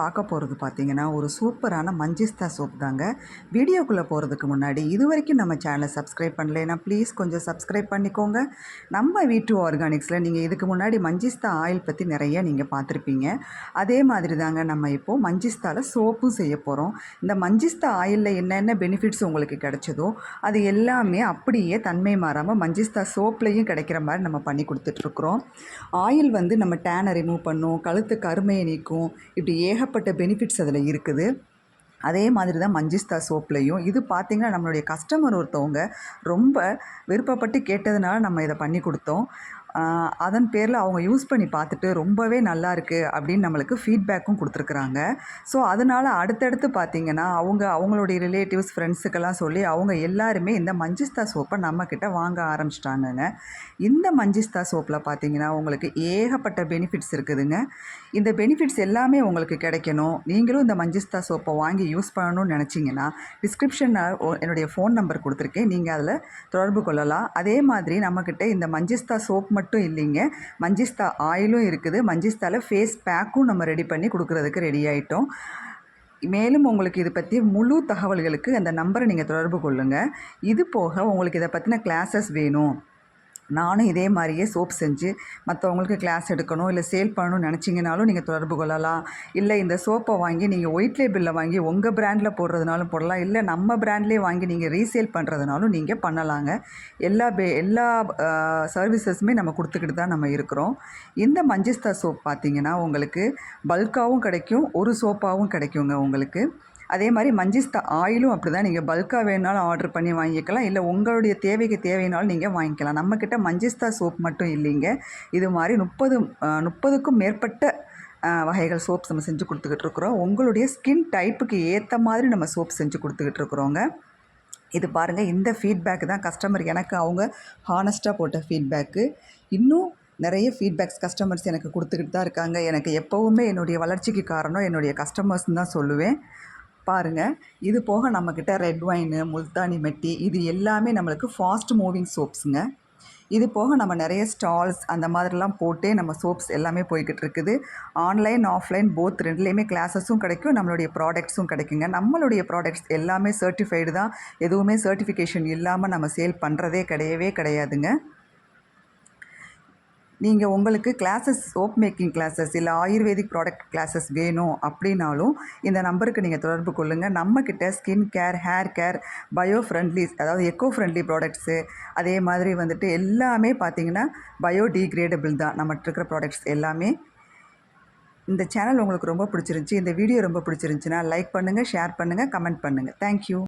பார்க்க போகிறது பார்த்தீங்கன்னா ஒரு சூப்பரான மஞ்சிஸ்தா சோப் தாங்க. வீடியோக்குள்ளே போகிறதுக்கு முன்னாடி இது வரைக்கும் நம்ம சேனலை சப்ஸ்கிரைப் பண்ணலைன்னா ப்ளீஸ் கொஞ்சம் சப்ஸ்கிரைப் பண்ணிக்கோங்க. நம்ம வீட்டு ஆர்கானிக்ஸில் நீங்கள் இதுக்கு முன்னாடி மஞ்சிஸ்தா ஆயில் பற்றி நிறைய நீங்கள் பார்த்துருப்பீங்க. அதே மாதிரி தாங்க நம்ம இப்போது மஞ்சிஸ்தாவில் சோப்பும் செய்ய போகிறோம் இந்த மஞ்சிஸ்தா ஆயிலில் என்னென்ன பெனிஃபிட்ஸ் உங்களுக்கு கிடைச்சதோ அது எல்லாமே அப்படியே தன்மை மாறாமல் மஞ்சிஸ்தா சோப்லேயும் கிடைக்கிற மாதிரி நம்ம பண்ணி கொடுத்துட்ருக்குறோம் ஆயில் வந்து நம்ம டேனை ரிமூவ் பண்ணும் கழுத்து கருமையை நீக்கும் இப்படி ஏகப்பட்ட பெனிஃபிட்ஸ் அதில் இருக்குது. அதே மாதிரி தான் மஞ்சிஸ்தா சோப்லேயும். இது பார்த்திங்கன்னா நம்மளுடைய கஸ்டமர் ஒருத்தவங்க ரொம்ப விருப்பப்பட்டு கேட்டதுனால நம்ம இதை பண்ணி கொடுத்தோம். அதன் பேரில் அவங்க யூஸ் பண்ணி பார்த்துட்டு ரொம்பவே நல்லா இருக்குது அப்படின்னு நம்மளுக்கு ஃபீட்பேக்கும் கொடுத்துருக்குறாங்க. ஸோ அதனால் அடுத்தடுத்து பார்த்திங்கன்னா அவங்க அவங்களுடைய ரிலேட்டிவ்ஸ் ஃப்ரெண்ட்ஸுக்கெல்லாம் சொல்லி அவங்க எல்லாருமே இந்த மஞ்சிஸ்தா சோப்பை நம்மக்கிட்ட வாங்க ஆரம்பிச்சிட்டாங்கங்க. இந்த மஞ்சிஸ்தா சோப்பில் பார்த்தீங்கன்னா உங்களுக்கு ஏகப்பட்ட பெனிஃபிட்ஸ் இருக்குதுங்க. இந்த பெனிஃபிட்ஸ் எல்லாமே உங்களுக்கு கிடைக்கணும். நீங்களும் இந்த மஞ்சிஸ்தா சோப்பை வாங்கி யூஸ் பண்ணணும்னு நினச்சிங்கன்னா டிஸ்கிரிப்ஷனில் என்னுடைய ஃபோன் நம்பர் கொடுத்துருக்கேன். நீங்கள் அதில் தொடர்பு கொள்ளலாம். அதே மாதிரி நம்மக்கிட்ட இந்த மஞ்சிஸ்தா சோப் மட்டும் மட்டும் இல்லைங்க. மஞ்சிஸ்தா ஆயிலும் இருக்குது. மஞ்சிஸ்தாவில் ஃபேஸ் பேக்கும் நம்ம ரெடி பண்ணி கொடுக்குறதுக்கு ரெடி ஆகிட்டோம் மேலும் உங்களுக்கு இதை பற்றி முழு தகவல்களுக்கு அந்த நம்பரை நீங்கள் தொடர்பு கொள்ளுங்கள் இது போக உங்களுக்கு இதை பற்றின கிளாஸஸ் வேணும். நானும் இதே மாதிரியே சோப் செஞ்சு மற்றவங்களுக்கு கிளாஸ் எடுக்கணும் இல்லை சேல் பண்ணணும்னு நினச்சிங்கனாலும் நீங்கள் தொடர்பு கொள்ளலாம். இல்லை இந்த சோப்பை வாங்கி நீங்கள் ஒயிட் லேபிளில் வாங்கி உங்கள் ப்ராண்டில் போடுறதுனாலும் போடலாம். இல்லை நம்ம ப்ராண்ட்லேயே வாங்கி நீங்கள் ரீசேல் பண்ணுறதுனாலும் நீங்கள் பண்ணலாங்க. எல்லா பே எல்லா சர்வீசஸுமே நம்ம கொடுத்துக்கிட்டு தான் நம்ம இருக்கிறோம். இந்த மஞ்சிஸ்தா சோப் பார்த்திங்கன்னா உங்களுக்கு பல்காகவும் கிடைக்கும் ஒரு சோப்பாகவும் கிடைக்குங்க உங்களுக்கு. அதே மாதிரி மஞ்சிஸ்தா ஆயிலும் அப்படி தான் நீங்கள் பல்காக வேணாலும் ஆர்டர் பண்ணி வாங்கிக்கலாம். இல்லை உங்களுடைய தேவைக்கு தேவைனாலும் நீங்கள் வாங்கிக்கலாம். நம்மக்கிட்ட மஞ்சிஸ்தா சோப் மட்டும் இல்லைங்க. இது மாதிரி முப்பது முப்பதுக்கும் மேற்பட்ட வகைகள் சோப்ஸ் நம்ம செஞ்சு கொடுத்துக்கிட்டு இருக்கிறோம். உங்களுடைய ஸ்கின் டைப்புக்கு ஏற்ற மாதிரி நம்ம சோப் செஞ்சு கொடுத்துக்கிட்டு இருக்கிறோங்க. இது பாருங்கள் இந்த ஃபீட்பேக் தான் கஸ்டமர் எனக்கு அவங்க ஹானஸ்ட்டாக போட்ட ஃபீட்பேக்கு இன்னும் நிறைய ஃபீட்பேக்ஸ் கஸ்டமர்ஸ் எனக்கு கொடுத்துக்கிட்டு தான் இருக்காங்க. எனக்கு எப்போவுமே என்னுடைய வளர்ச்சிக்கு காரணம் என்னுடைய கஸ்டமர்ஸ்னு தான் சொல்லுவேன். பாருங்கள் இது போக நம்மக்கிட்ட ரெட் ஒயின் முல்தானி மெட்டி இது எல்லாமே நம்மளுக்கு ஃபாஸ்ட் மூவிங் சோப்ஸுங்க இது போக நம்ம நிறைய ஸ்டால்ஸ் அந்த மாதிரிலாம் போட்டே நம்ம சோப்ஸ் எல்லாமே போய்கிட்டு இருக்குது. ஆன்லைன் ஆஃப்லைன் போத் ரெண்டுலேயுமே கிளாஸஸும் கிடைக்கும். நம்மளுடைய ப்ராடக்ட்ஸும் கிடைக்குங்க. நம்மளுடைய ப்ராடக்ட்ஸ் எல்லாமே சர்டிஃபைடு தான். எதுவுமே சர்டிஃபிகேஷன் இல்லாமல் நம்ம சேல் பண்ணுறதே கிடையவே கிடையாதுங்க. நீங்கள் உங்களுக்கு கிளாஸஸ் சோப் மேக்கிங் கிளாஸஸ் இல்லை ஆயுர்வேதிக் ப்ராடக்ட் கிளாஸஸ் வேணும் அப்படின்னாலும் இந்த நம்பருக்கு நீங்கள் தொடர்பு கொள்ளுங்கள் நம்மக்கிட்ட skin care hair care bio friendly அதாவது எக்கோ ஃப்ரெண்ட்லி ப்ராடக்ட்ஸு அதே மாதிரி வந்துட்டு எல்லாமே பார்த்திங்கன்னா பயோ டீக்ரேடபிள் தான். நம்மகிட்ட இருக்கிற ப்ராடக்ட்ஸ் எல்லாமே. இந்த சேனல் உங்களுக்கு ரொம்ப பிடிச்சிருந்துச்சி இந்த வீடியோ ரொம்ப பிடிச்சிருந்துச்சின்னா லைக் பண்ணுங்கள் ஷேர் பண்ணுங்கள் கமெண்ட் பண்ணுங்கள் தேங்க்யூ